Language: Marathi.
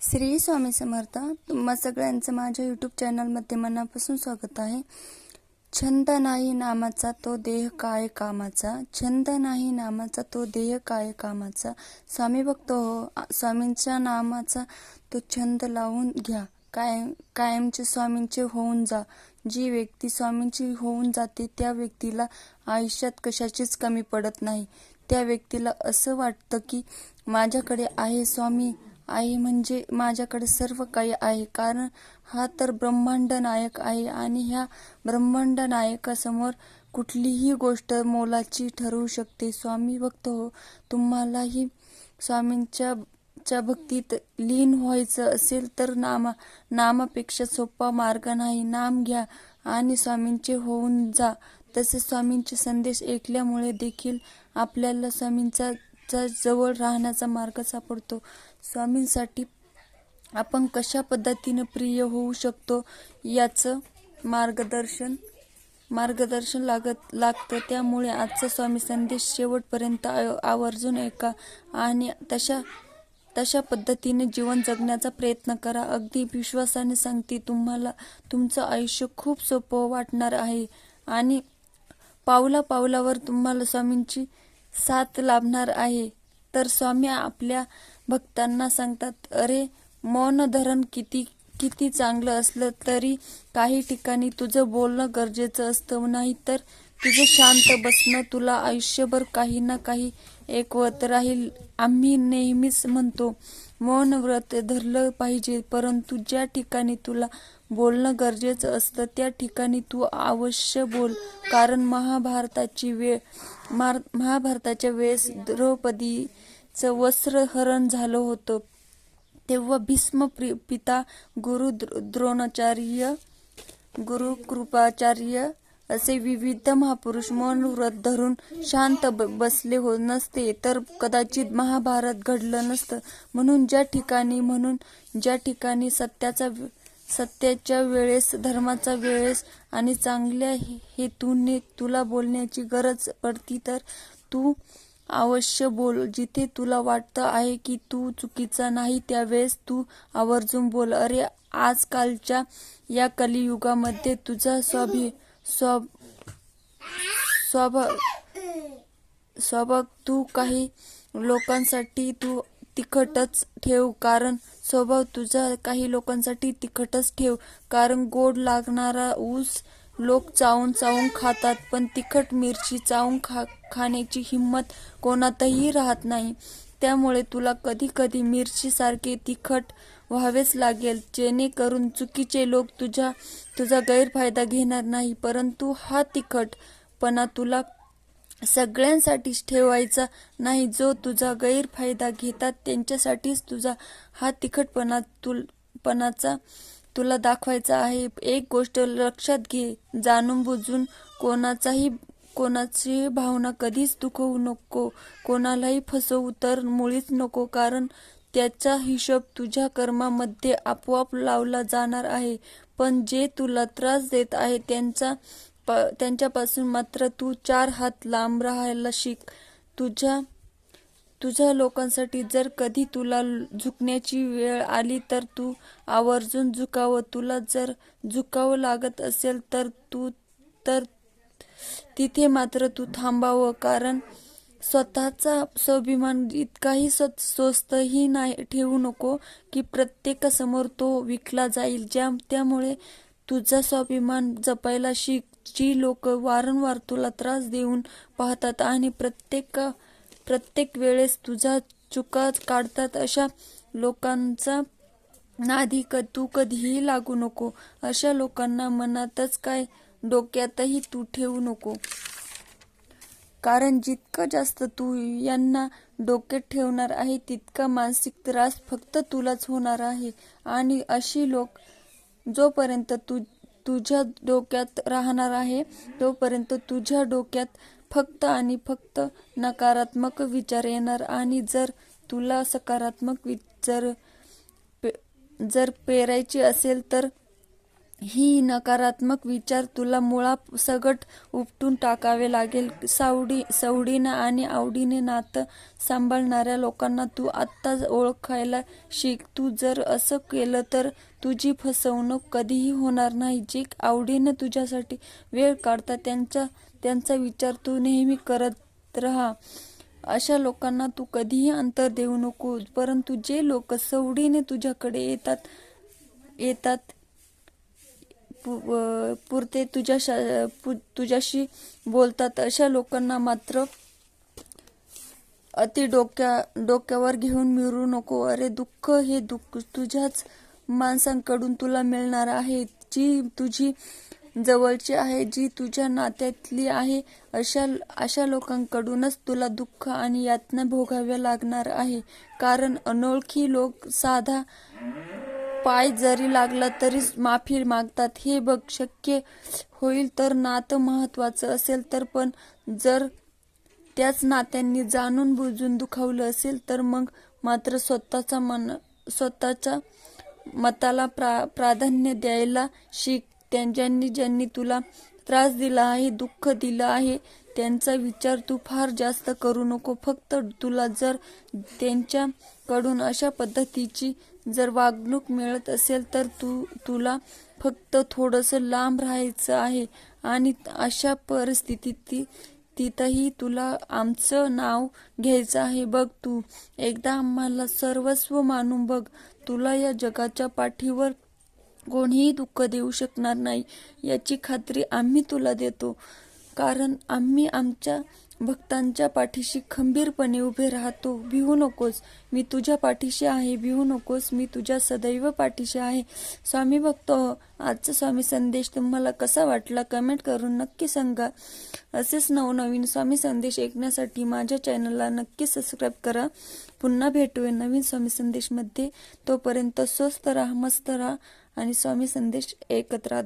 श्री स्वामी समर्थ तुम्हा सगळ्यांचं माझ्या यूट्यूब चॅनलमध्ये मनापासून स्वागत आहे. छंद नाही नामाचा तो देह काय कामाचा? छंद नाही नामाचा तो देह काय कामाचा? स्वामी भक्त हो स्वामींच्या नामाचा तो छंद लावून घ्या. कायम कायमचे स्वामींचे होऊन जा. जी व्यक्ती स्वामींची होऊन जाते त्या व्यक्तीला आयुष्यात कशाचीच कमी पडत नाही. त्या व्यक्तीला असं वाटतं की माझ्याकडे आहे स्वामी. आहे म्हणजे माझ्याकडे सर्व काही आहे. कारण हा तर ब्रह्मांड नायक आहे आणि ह्या ब्रह्मांड नायकासमोर कुठलीही गोष्ट मोलाची ठरवू शकते. स्वामी भक्त हो तुम्हालाही स्वामींच्या च्या भक्तीत लीन व्हायचं असेल तर नामा नामापेक्षा सोपा मार्ग नाही. नाम घ्या आणि स्वामींचे होऊन जा. तसे स्वामींचे संदेश ऐकल्यामुळे देखील आपल्याला स्वामींचा जवळ राहण्याचा मार्ग सापडतो. स्वामींसाठी आपण कशा पद्धतीने प्रिय होऊ शकतो याचं मार्गदर्शन मार्गदर्शन लागत लागतं. त्यामुळे आजचा स्वामी संदेश शेवटपर्यंत आव- आवर्जून ऐका आणि तशा तशा पद्धतीने जीवन जगण्याचा प्रयत्न करा. अगदी विश्वासाने सांगते तुम्हाला तुमचं आयुष्य खूप सोपं वाटणार आहे आणि पावला पावलावर तुम्हाला स्वामींची साथ लाभणार आहे. तर स्वामी आपल्या भक्तांना सांगतात अरे मौन धरण किती किती चांगलं असलं तरी काही ठिकाणी तुझं बोलणं गरजेचं असतं. नाही तर तुझं शांत बसणं तुला आयुष्यभर काही ना काही एकवत राहील. आम्ही नेहमीच म्हणतो मौन व्रत धरलं पाहिजे परंतु ज्या ठिकाणी तुला बोलणं गरजेचं असतं त्या ठिकाणी तू अवश्य बोल. कारण महाभारताची वेळ मार महाभारताच्या वेळेस द्रौपदी द्रौपदीचं वस्त्रहरण झालं होतं. तेव्हा भीष्म पिता गुरु द्रोणाचार्य गुरु कृपाचार्य असे विविध महापुरुष मौन व्रत धरून शांत बसले हो नसते. तर कदाचित महाभारत घडलं नसतं. म्हणून ज्या ठिकाणी म्हणून ज्या ठिकाणी सत्याचा सत्याच्या वेळेस धर्माचा वेळेस आणि चांगल्या हेतूने तुला बोलण्याची गरज पडती तर तू अवश्य बोल. जिथे तुला वाटतं आहे की तू चुकीचा नाही त्यावेळेस तू आवर्जून बोल. अरे आजकालच्या या कलियुगामध्ये तुझा स्वाभि स्व स्वभाव स्वभाव तू काही लोकांसाठी तू तिखटच ठेव कारण स्वभाव तुझा काही लोकांसाठी तिखटच ठेव. कारण गोड लागणारा ऊस लोक चावून चावून खातात पण तिखट मिरची चावून खा खाण्याची हिंमत कोणातही राहत नाही. त्यामुळे तुला कधी कधी मिरचीसारखे तिखट व्हावेच लागेल जेणेकरून चुकीचे लोक तुझ्या तुझा गैरफायदा घेणार नाही. परंतु हा तिखटपणा तुला सगळ्यांसाठीच ठेवायचा नाही. जो तुझा गैरफायदा घेतात त्यांच्यासाठीच तुझा हा तिखटपणा तुल पणाचा तुला दाखवायचा आहे. एक गोष्ट लक्षात घे. जाणून बुजून कोणाचाही कोणाची भावना कधीच दुखवू नको. कोणालाही फसवू तर मुळीच नको कारण त्याचा हिशोब तुझ्या कर्मामध्ये आपोआप लावला जाणार आहे. पण जे तुला त्रास देत आहे त्यांचा प त्यांच्यापासून मात्र तू चार हात लांब राहायला शिक. तुझ्या तुझ्या लोकांसाठी जर कधी तुला झुकण्याची वेळ आली तर तू आवर्जून झुकावं. तुला जर झुकावं लागत असेल तर तू तर तिथे मात्र तू थांबावं. कारण स्वतःचा स्वाभिमान इतकाही स्व स्वस्तही नाही ठेवू नको की प्रत्येकासमोर तो विकला जाईल. ज्या त्यामुळे तुझा स्वाभिमान जपायला शिक जी लोक वारंवार तुला त्रास देऊन पाहतात आणि प्रत्येक प्रत्येक वेळेस तुझा चुका काढतात अशा लोकांचा नाधी क तू कधीही लागू नको. अशा लोकांना मनातच काय डोक्यातही तू ठेवू नको. कारण जितकं जास्त तू यांना डोक्यात ठेवणार आहे तितका मानसिक त्रास फक्त तुलाच होणार आहे. आणि अशी लोक जोपर्यंत तू तुझ्या डोक्यात राहणार आहे तोपर्यंत तुझ्या डोक्यात फक्त आणि फक्त नकारात्मक विचार येणार आणि जर तुला सकारात्मक विचार पे- जर पेरायची असेल तर ही नकारात्मक विचार तुला मुळा सगट उपटून टाकावे लागेल. सावडी सवडीनं आणि आवडीने नातं सांभाळणाऱ्या लोकांना तू आत्ता ओळखायला शिक. तू जर असं केलं तर तुझी फसवणूक कधीही होणार नाही. जे आवडीनं तुझ्यासाठी वेळ काढतात त्यांचा त्यांचा विचार तू नेहमी करत राहा. अशा लोकांना तू कधीही अंतर देऊ नको परंतु जे लोक सवडीने तुझ्याकडे येतात येतात पु- पुरते तुझ्या पु- तुझ्याशी बोलतात अशा लोकांना मात्र अति डोक्या डोक्यावर घेऊन मिरू नको. अरे दुःख हे दुःख तुझ्याच माणसांकडून तुला मिळणार आहे जी तुझी जवळची आहे जी तुझ्या नात्यातली आहे. अशा अशा लोकांकडूनच तुला दुःख आणि यातना भोगाव्या लागणार आहे. कारण अनोळखी लोक साधा पाय जरी लागला तरी माफी मागतात. हे बघ शक्य होईल तर नातं महत्वाचं असेल तर पण जर त्याच नात्यांनी जाणून बुजून दुखावलं असेल तर मग मात्र स्वतःचा मन स्वतःच्या मताला प्रा प्राधान्य द्यायला शिक. त्या ज्यांनी ज्यांनी तुला त्रास दिला आहे दुःख दिलं आहे त्यांचा विचार तू फार जास्त करू नको. फक्त तुला जर त्यांच्याकडून अशा पद्धतीची जर वागणूक मिळत असेल तर तू तुला फक्त थोडंसं लांब राहायचं आहे. आणि अशा परिस्थितीत ती तिथंही तुला आमचं नाव घ्यायचं आहे. बघ तू एकदा आम्हाला सर्वस्व मानून बघ. तुला या जगाच्या पाठीवर कोणीही दुःख देऊ शकणार नाही. याची खात्री आम्ही तुला देतो. कारण आम्ही आमच्या भक्तांच्या पाठीशी खंबीरपणे उभे राहतो. भिवू नकोस. मी तुझ्या पाठीशी आहे. भिवू नकोस. मी तुझ्या सदैव पाठीशी आहे. स्वामी भक्त हो, आजचा स्वामी संदेश तुम्हाला कसा वाटला? कमेंट करून नक्की सांगा. असेच नवनवीन स्वामी संदेश ऐकण्यासाठी माझ्या चॅनलला नक्की सबस्क्राईब करा. पुन्हा भेटूया नवीन स्वामी संदेशमध्ये. तोपर्यंत स्वस्त राहा मस्त राहा आणि स्वामी संदेश एकत्र